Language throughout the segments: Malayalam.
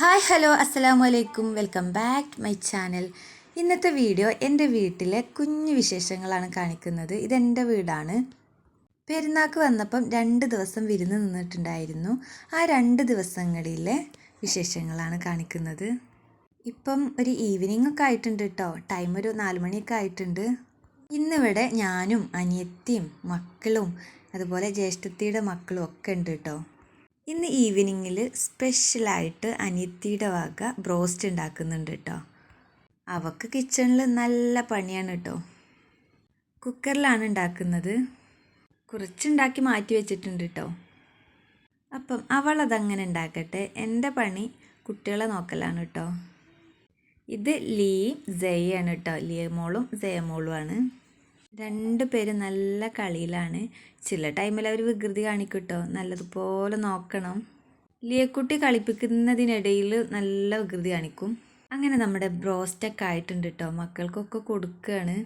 ഹായ് ഹലോ അസ്സലാമു അലൈക്കും welcome back to my channel. ഇന്നത്തെ വീഡിയോ എന്റെ വീട്ടിലെ കുഞ്ഞു വിശേഷങ്ങളാണ് കാണിക്കുന്നത്. ഇതെന്റെ വീടാണ്. പെരുന്നാൾക്ക് വന്നപ്പം രണ്ട് ദിവസം വിരുന്ന് നിന്നിട്ടുണ്ടായിരുന്നു. ആ രണ്ട് ദിവസങ്ങളിലെ വിശേഷങ്ങളാണ് കാണിക്കുന്നത്. ഇപ്പം ഒരു ഈവനിങ് ഒക്കെ ആയിട്ടുണ്ട് കേട്ടോ ടൈം ഒരു നാല് മണിയൊക്കെ ആയിട്ടുണ്ട്. ഇന്നിവിടെ ഞാനും അനിയത്തിയും മക്കളും അതുപോലെ ജ്യേഷ്ഠത്തിയുടെ മക്കളും ഒക്കെ ഉണ്ട് കേട്ടോ ഇന്ന് ഈവനിങ്ങിൽ സ്പെഷ്യലായിട്ട് അനിയത്തിയുടെ വക ബ്രോസ്റ്റ് ഉണ്ടാക്കുന്നുണ്ട് കേട്ടോ അവക്ക് കിച്ചണിൽ നല്ല പണിയാണ് കേട്ടോ കുക്കറിലാണ് ഉണ്ടാക്കുന്നത്. കുറച്ചുണ്ടാക്കി മാറ്റി വെച്ചിട്ടുണ്ട് കേട്ടോ അപ്പം അവളതങ്ങനെ ഉണ്ടാക്കട്ടെ. എന്റെ പണി കുട്ടികളെ നോക്കലാണ് കേട്ടോ ഇത് ലീ ജയാണ് കേട്ടോ ലിയ മോളും ജയമോളുമാണ് രണ്ട് പേര് നല്ല കളിയിലാണ്. ചില ടൈമിൽ അവർ വികൃതി കാണിക്കും കേട്ടോ നല്ലതുപോലെ നോക്കണം. ലിയക്കുട്ടി കളിപ്പിക്കുന്നതിനിടയിൽ നല്ല വികൃതി കാണിക്കും. അങ്ങനെ നമ്മുടെ ബ്രോസ്റ്റൊക്കെ ആയിട്ടുണ്ട് കേട്ടോ മക്കൾക്കൊക്കെ കൊടുക്കുകയാണ്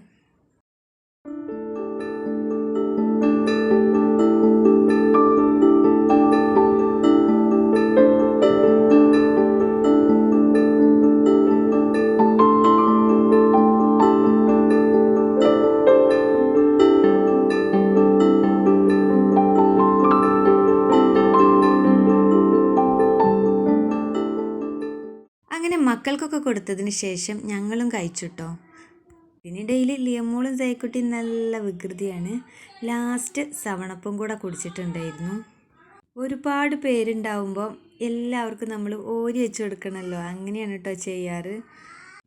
അങ്ങനെ മക്കൾക്കൊക്കെ കൊടുത്തതിന് ശേഷം ഞങ്ങളും കഴിച്ചുട്ടോ. ഇതിനിടയിൽ ലിയമോളും സൈക്കുട്ടിയും നല്ല വികൃതിയാണ്. ലാസ്റ്റ് സവണപ്പും കൂടെ കുടിച്ചിട്ടുണ്ടായിരുന്നു. ഒരുപാട് പേരുണ്ടാവുമ്പോൾ എല്ലാവർക്കും നമ്മൾ ഓരി വെച്ച് കൊടുക്കണമല്ലോ അങ്ങനെയാണ് കേട്ടോ ചെയ്യാറ്.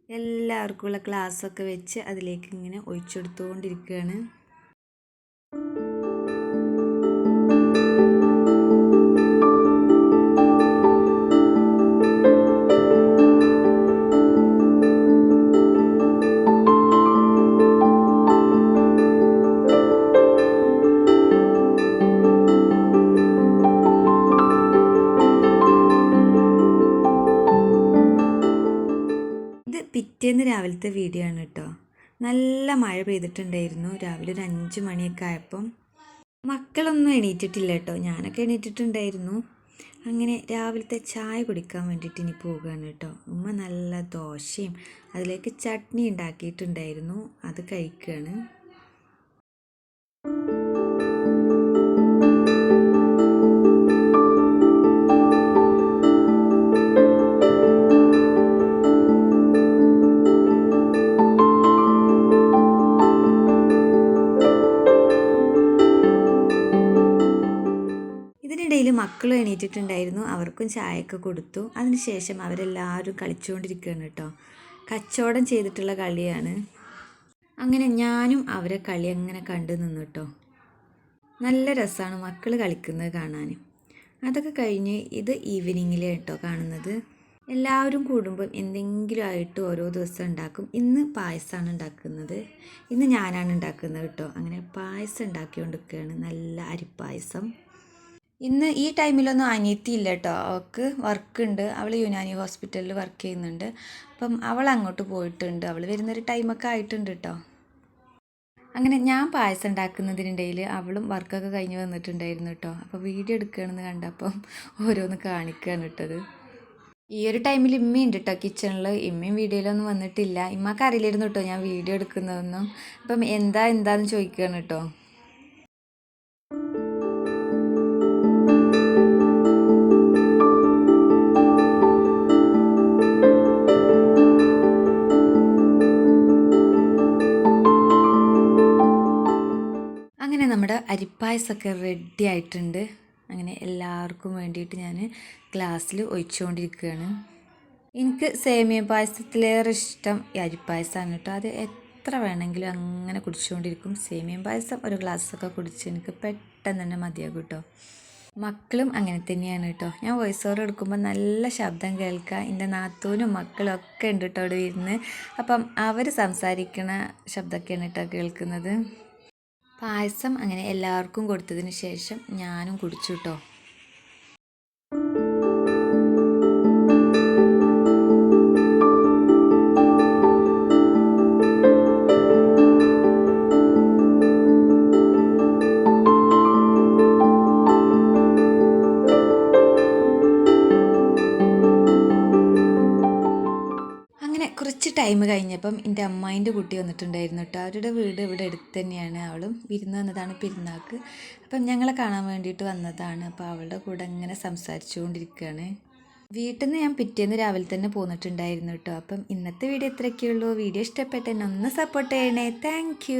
എല്ലാവർക്കുമുള്ള ഗ്ലാസ്സൊക്കെ വെച്ച് അതിലേക്ക് ഇങ്ങനെ ഒഴിച്ചെടുത്തുകൊണ്ടിരിക്കുകയാണ് ഇത് പിറ്റേന്ന് രാവിലത്തെ വീഡിയോ ആണ് കേട്ടോ. നല്ല മഴ പെയ്തിട്ടുണ്ടായിരുന്നു. രാവിലെ ഒരു അഞ്ച് മണിയൊക്കെ ആയപ്പം മക്കളൊന്നും എണീറ്റിട്ടില്ല കേട്ടോ. ഞാനൊക്കെ എണീറ്റിട്ടുണ്ടായിരുന്നു. അങ്ങനെ രാവിലത്തെ ചായ കുടിക്കാൻ വേണ്ടിയിട്ട് ഇനി പോവുകയാണ് കേട്ടോ. ഉമ്മ നല്ല ദോശയും അതിലേക്ക് ചട്നി ഉണ്ടാക്കിയിട്ടുണ്ടായിരുന്നു. അത് കഴിക്കുകയാണ് മക്കളും എണീറ്റിട്ടുണ്ടായിരുന്നു. അവർക്കും ചായയൊക്കെ കൊടുത്തു. അതിനുശേഷം അവരെല്ലാവരും കളിച്ചുകൊണ്ടിരിക്കുകയാണ് കേട്ടോ. കച്ചവടം ചെയ്തിട്ടുള്ള കളിയാണ്. അങ്ങനെ ഞാനും അവരെ കളി അങ്ങനെ കണ്ടു നിന്നു കേട്ടോ. നല്ല രസമാണ് മക്കൾ കളിക്കുന്നത് കാണാൻ. അതൊക്കെ കഴിഞ്ഞ് ഇത് ഈവനിങ്ങിലെ കേട്ടോ കാണുന്നത്. എല്ലാവരും കൂടുമ്പം എന്തെങ്കിലും ആയിട്ട് ഓരോ ദിവസം ഉണ്ടാക്കും. ഇന്ന് പായസമാണ് ഉണ്ടാക്കുന്നത്. ഇന്ന് ഞാനാണ് ഉണ്ടാക്കുന്നത് കേട്ടോ. അങ്ങനെ പായസം ഉണ്ടാക്കിക്കൊണ്ടിരിക്കുകയാണ്. നല്ല അരിപ്പായസം ഇന്ന് ഈ ടൈമിലൊന്നും അനിയത്തി ഇല്ല കേട്ടോ അവൾക്ക് വർക്ക് ഉണ്ട് അവൾ യുനാനി ഹോസ്പിറ്റലിൽ വർക്ക് ചെയ്യുന്നുണ്ട്. അപ്പം അവൾ അങ്ങോട്ട് പോയിട്ടുണ്ട്. അവൾ വരുന്നൊരു ടൈമൊക്കെ ആയിട്ടുണ്ട് കേട്ടോ അങ്ങനെ ഞാൻ പായസം ഉണ്ടാക്കുന്നതിനിടയിൽ അവളും വർക്കൊക്കെ കഴിഞ്ഞ് വന്നിട്ടുണ്ടായിരുന്നു കേട്ടോ അപ്പോൾ വീഡിയോ എടുക്കുകയാണെന്ന് കണ്ടപ്പം ഓരോന്ന് കാണിക്കുകയാണ് ഇട്ടത്. ഈ ഒരു ടൈമിൽ ഇമ്മയുണ്ട് കേട്ടോ കിച്ചണിൽ ഇമ്മയും വീഡിയോയിലൊന്നും വന്നിട്ടില്ല. ഇമ്മക്ക് അറിയില്ലായിരുന്നു കേട്ടോ ഞാൻ വീഡിയോ എടുക്കുന്നതൊന്നും. അപ്പം എന്താ എന്താന്ന് ചോദിക്കുകയാണ് കേട്ടോ അരിപ്പായസമൊക്കെ റെഡി ആയിട്ടുണ്ട്. അങ്ങനെ എല്ലാവർക്കും വേണ്ടിയിട്ട് ഞാൻ ഗ്ലാസ്സിൽ ഒഴിച്ചുകൊണ്ടിരിക്കുകയാണ് എനിക്ക് സേമിയ പായസത്തിലേറെ ഇഷ്ടം ഈ അരിപ്പായസമാണ് കേട്ടോ. അത് എത്ര വേണമെങ്കിലും അങ്ങനെ കുടിച്ചുകൊണ്ടിരിക്കും സേമിയ പായസം ഒരു ഗ്ലാസ്സൊക്കെ കുടിച്ച് എനിക്ക് പെട്ടെന്ന് തന്നെ മതിയാകും കേട്ടോ. മക്കളും അങ്ങനെ തന്നെയാണ് കേട്ടോ. ഞാൻ വോയിസ് ഓവർ എടുക്കുമ്പോൾ നല്ല ശബ്ദം കേൾക്കുക എന്റെ നാത്തൂനും മക്കളും ഒക്കെ ഉണ്ട് കേട്ടോ അവിടെ ഇരുന്ന്. അപ്പം അവർ സംസാരിക്കുന്ന ശബ്ദമൊക്കെയാണ് കേട്ടോ കേൾക്കുന്നത്. പായസം അങ്ങനെ എല്ലാവർക്കും കൊടുത്തതിന് ശേഷം ഞാനും കുടിച്ചു കേട്ടോ കുറച്ച് ടൈം കഴിഞ്ഞപ്പം എന്റെ അമ്മായിന്റെ കുട്ടി വന്നിട്ടുണ്ടായിരുന്നു കേട്ടോ അവരുടെ വീട് ഇവിടെ അടുത്ത് തന്നെയാണ്. അവളും വിരുന്ന് വന്നതാണ് പെരുന്നാൾക്ക് അപ്പം ഞങ്ങളെ കാണാൻ വേണ്ടിയിട്ട് വന്നതാണ്. അപ്പോൾ അവളുടെ കൂടെ ഇങ്ങനെ സംസാരിച്ചുകൊണ്ടിരിക്കുകയാണ്. വീട്ടിൽ നിന്ന് ഞാൻ പിറ്റേന്ന് രാവിലെ തന്നെ പോന്നിട്ടുണ്ടായിരുന്നു കേട്ടോ അപ്പം ഇന്നത്തെ വീഡിയോ ഇത്രയൊക്കെയുള്ളൂ വീഡിയോ ഇഷ്ടപ്പെട്ടെന്നെ ഒന്ന് സപ്പോർട്ട് ചെയ്യണേ. താങ്ക്